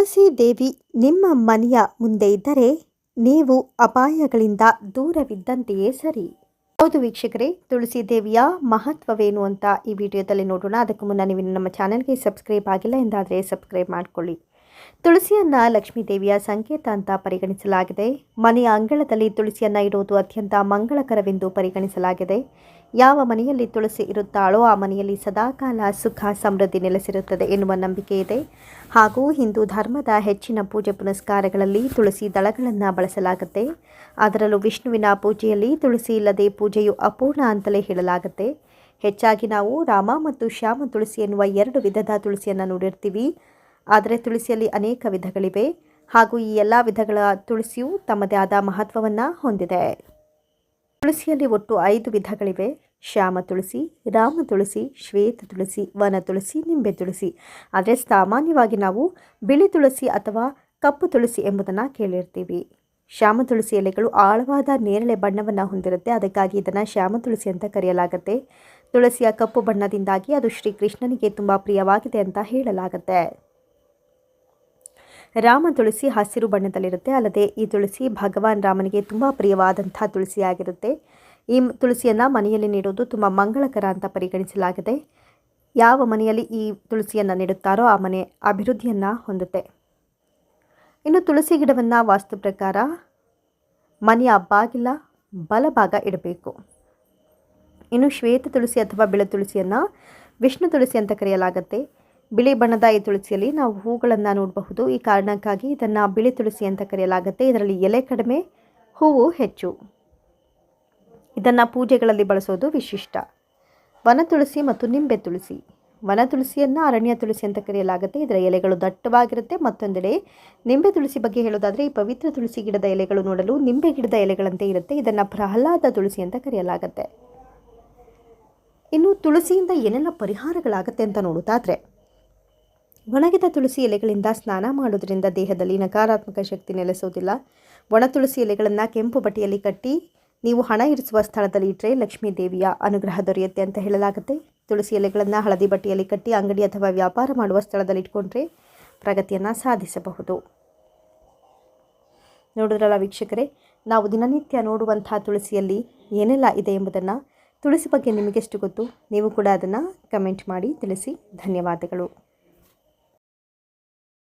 ತುಳಸಿ ದೇವಿ ನಿಮ್ಮ ಮನೆಯ ಮುಂದೆ ಇದ್ದರೆ ನೀವು ಅಪಾಯಗಳಿಂದ ದೂರವಿದ್ದಂತೆಯೇ ಸರಿ. ಹೌದು ವೀಕ್ಷಕರೇ ತುಳಸಿ ದೇವಿಯ ಮಹತ್ವವೇನು ಅಂತ ಈ ವಿಡಿಯೋದಲ್ಲಿ ನೋಡೋಣ. ಅದಕ್ಕೂ ಮುನ್ನ ನೀವು ನಮ್ಮ ಚಾನಲ್ಗೆ ಸಬ್ಸ್ಕ್ರೈಬ್ ಆಗಿಲ್ಲ ಎಂದಾದರೆ ಸಬ್ಸ್ಕ್ರೈಬ್ ಮಾಡಿಕೊಳ್ಳಿ. ತುಳಸಿಯನ್ನ ಲಕ್ಷ್ಮೀ ದೇವಿಯ ಸಂಕೇತ ಅಂತ ಪರಿಗಣಿಸಲಾಗಿದೆ. ಮನೆಯ ಅಂಗಳದಲ್ಲಿ ತುಳಸಿಯನ್ನ ಇಡುವುದು ಅತ್ಯಂತ ಮಂಗಳಕರವೆಂದು ಪರಿಗಣಿಸಲಾಗಿದೆ. ಯಾವ ಮನೆಯಲ್ಲಿ ತುಳಸಿ ಇರುತ್ತಾಳೋ ಆ ಮನೆಯಲ್ಲಿ ಸದಾಕಾಲ ಸುಖ, ಸಮೃದ್ಧಿ ನೆಲೆಸಿರುತ್ತದೆ ಎನ್ನುವ ನಂಬಿಕೆ ಇದೆ. ಹಾಗೂ ಹಿಂದೂ ಧರ್ಮದ ಹೆಚ್ಚಿನ ಪೂಜೆ ಪುನಸ್ಕಾರಗಳಲ್ಲಿ ತುಳಸಿ ದಳಗಳನ್ನು ಬಳಸಲಾಗುತ್ತೆ. ಅದರಲ್ಲೂ ವಿಷ್ಣುವಿನ ಪೂಜೆಯಲ್ಲಿ ತುಳಸಿ ಇಲ್ಲದೆ ಪೂಜೆಯು ಅಪೂರ್ಣ ಅಂತಲೇ ಹೇಳಲಾಗುತ್ತೆ. ಹೆಚ್ಚಾಗಿ ನಾವು ರಾಮ ಮತ್ತು ಶ್ಯಾಮ ತುಳಸಿ ಎನ್ನುವ ಎರಡು ವಿಧದ ತುಳಸಿಯನ್ನು ನೋಡಿರ್ತೀವಿ. ಆದರೆ ತುಳಸಿಯಲ್ಲಿ ಅನೇಕ ವಿಧಗಳಿವೆ. ಹಾಗೂ ಈ ಎಲ್ಲ ವಿಧಗಳ ತುಳಸಿಯು ತಮ್ಮದೇ ಆದ ಮಹತ್ವವನ್ನು ಹೊಂದಿದೆ. ತುಳಸಿಯಲ್ಲಿ ಒಟ್ಟು ಐದು ವಿಧಗಳಿವೆ. ಶ್ಯಾಮ ತುಳಸಿ, ರಾಮ ತುಳಸಿ, ಶ್ವೇತ ತುಳಸಿ, ವನ ತುಳಸಿ, ನಿಂಬೆ ತುಳಸಿ. ಆದರೆ ಸಾಮಾನ್ಯವಾಗಿ ನಾವು ಬಿಳಿ ತುಳಸಿ ಅಥವಾ ಕಪ್ಪು ತುಳಸಿ ಎಂಬುದನ್ನು ಕೇಳಿರ್ತೀವಿ. ಶ್ಯಾಮ ತುಳಸಿ ಎಲೆಗಳು ಆಳವಾದ ನೇರಳೆ ಬಣ್ಣವನ್ನು ಹೊಂದಿರುತ್ತೆ. ಅದಕ್ಕಾಗಿ ಇದನ್ನು ಶ್ಯಾಮ ತುಳಸಿ ಅಂತ ಕರೆಯಲಾಗುತ್ತೆ. ತುಳಸಿಯ ಕಪ್ಪು ಬಣ್ಣದಿಂದಾಗಿ ಅದು ಶ್ರೀಕೃಷ್ಣನಿಗೆ ತುಂಬ ಪ್ರಿಯವಾಗಿದೆ ಅಂತ ಹೇಳಲಾಗುತ್ತೆ. ರಾಮ ತುಳಸಿ ಹಸಿರು ಬಣ್ಣದಲ್ಲಿರುತ್ತೆ. ಅಲ್ಲದೆ ಈ ತುಳಸಿ ಭಗವಾನ್ ರಾಮನಿಗೆ ತುಂಬ ಪ್ರಿಯವಾದಂಥ ತುಳಸಿಯಾಗಿರುತ್ತೆ. ಈ ತುಳಸಿಯನ್ನು ಮನೆಯಲ್ಲಿ ನೀಡೋದು ತುಂಬ ಮಂಗಳಕರ ಅಂತ ಪರಿಗಣಿಸಲಾಗಿದೆ. ಯಾವ ಮನೆಯಲ್ಲಿ ಈ ತುಳಸಿಯನ್ನು ನೀಡುತ್ತಾರೋ ಆ ಮನೆ ಅಭಿವೃದ್ಧಿಯನ್ನು ಹೊಂದುತ್ತೆ. ಇನ್ನು ತುಳಸಿ ಗಿಡವನ್ನು ವಾಸ್ತು ಪ್ರಕಾರ ಮನೆಯ ಬಾಗಿಲ ಬಲಭಾಗ ಇಡಬೇಕು. ಇನ್ನು ಶ್ವೇತ ತುಳಸಿ ಅಥವಾ ಬಿಳ ತುಳಸಿಯನ್ನು ವಿಷ್ಣು ತುಳಸಿ ಅಂತ ಕರೆಯಲಾಗುತ್ತೆ. ಬಿಳಿ ಬಣ್ಣದ ಈ ತುಳಸಿಯಲ್ಲಿ ನಾವು ಹೂಗಳನ್ನು ನೋಡಬಹುದು. ಈ ಕಾರಣಕ್ಕಾಗಿ ಇದನ್ನು ಬಿಳಿ ತುಳಸಿ ಅಂತ ಕರೆಯಲಾಗುತ್ತೆ. ಇದರಲ್ಲಿ ಎಲೆ ಕಡಿಮೆ, ಹೂವು ಹೆಚ್ಚು. ಇದನ್ನು ಪೂಜೆಗಳಲ್ಲಿ ಬಳಸೋದು ವಿಶಿಷ್ಟ. ವನ ತುಳಸಿ ಮತ್ತು ನಿಂಬೆ ತುಳಸಿ. ವನ ತುಳಸಿಯನ್ನು ಅರಣ್ಯ ತುಳಸಿ ಅಂತ ಕರೆಯಲಾಗುತ್ತೆ. ಇದರ ಎಲೆಗಳು ದಟ್ಟವಾಗಿರುತ್ತೆ. ಮತ್ತೊಂದೆಡೆ ನಿಂಬೆ ತುಳಸಿ ಬಗ್ಗೆ ಹೇಳೋದಾದರೆ, ಈ ಪವಿತ್ರ ತುಳಸಿ ಗಿಡದ ಎಲೆಗಳು ನೋಡಲು ನಿಂಬೆ ಗಿಡದ ಎಲೆಗಳಂತೆ ಇರುತ್ತೆ. ಇದನ್ನು ಪ್ರಹ್ಲಾದ ತುಳಸಿ ಅಂತ ಕರೆಯಲಾಗುತ್ತೆ. ಇನ್ನು ತುಳಸಿಯಿಂದ ಏನೆಲ್ಲ ಪರಿಹಾರಗಳಾಗುತ್ತೆ ಅಂತ ನೋಡೋದಾದರೆ ಒಣಗಿದ ತುಳಸಿ ಎಲೆಗಳಿಂದ ಸ್ನಾನ ಮಾಡುವುದರಿಂದ ದೇಹದಲ್ಲಿ ನಕಾರಾತ್ಮಕ ಶಕ್ತಿ ನೆಲೆಸೋದಿಲ್ಲ. ಒಣ ತುಳಸಿ ಎಲೆಗಳನ್ನು ಕೆಂಪು ಬಟ್ಟೆಯಲ್ಲಿ ಕಟ್ಟಿ ನೀವು ಹಣ ಇರಿಸುವ ಸ್ಥಳದಲ್ಲಿ ಇಟ್ಟರೆ ಲಕ್ಷ್ಮೀ ದೇವಿಯ ಅನುಗ್ರಹ ದೊರೆಯುತ್ತೆ ಅಂತ ಹೇಳಲಾಗುತ್ತೆ. ತುಳಸಿ ಎಲೆಗಳನ್ನು ಹಳದಿ ಬಟ್ಟೆಯಲ್ಲಿ ಕಟ್ಟಿ ಅಂಗಡಿ ಅಥವಾ ವ್ಯಾಪಾರ ಮಾಡುವ ಸ್ಥಳದಲ್ಲಿ ಇಟ್ಕೊಂಡ್ರೆ ಪ್ರಗತಿಯನ್ನು ಸಾಧಿಸಬಹುದು. ನೋಡಿದ್ರಲ್ಲ ವೀಕ್ಷಕರೇ, ನಾವು ದಿನನಿತ್ಯ ನೋಡುವಂಥ ತುಳಸಿಯಲ್ಲಿ ಏನೆಲ್ಲ ಇದೆ ಎಂಬುದನ್ನು ತುಳಸಿ ಬಗ್ಗೆ ನಿಮಗೆಷ್ಟು ಗೊತ್ತು? ನೀವು ಕೂಡ ಅದನ್ನು ಕಮೆಂಟ್ ಮಾಡಿ ತಿಳಿಸಿ. ಧನ್ಯವಾದಗಳು.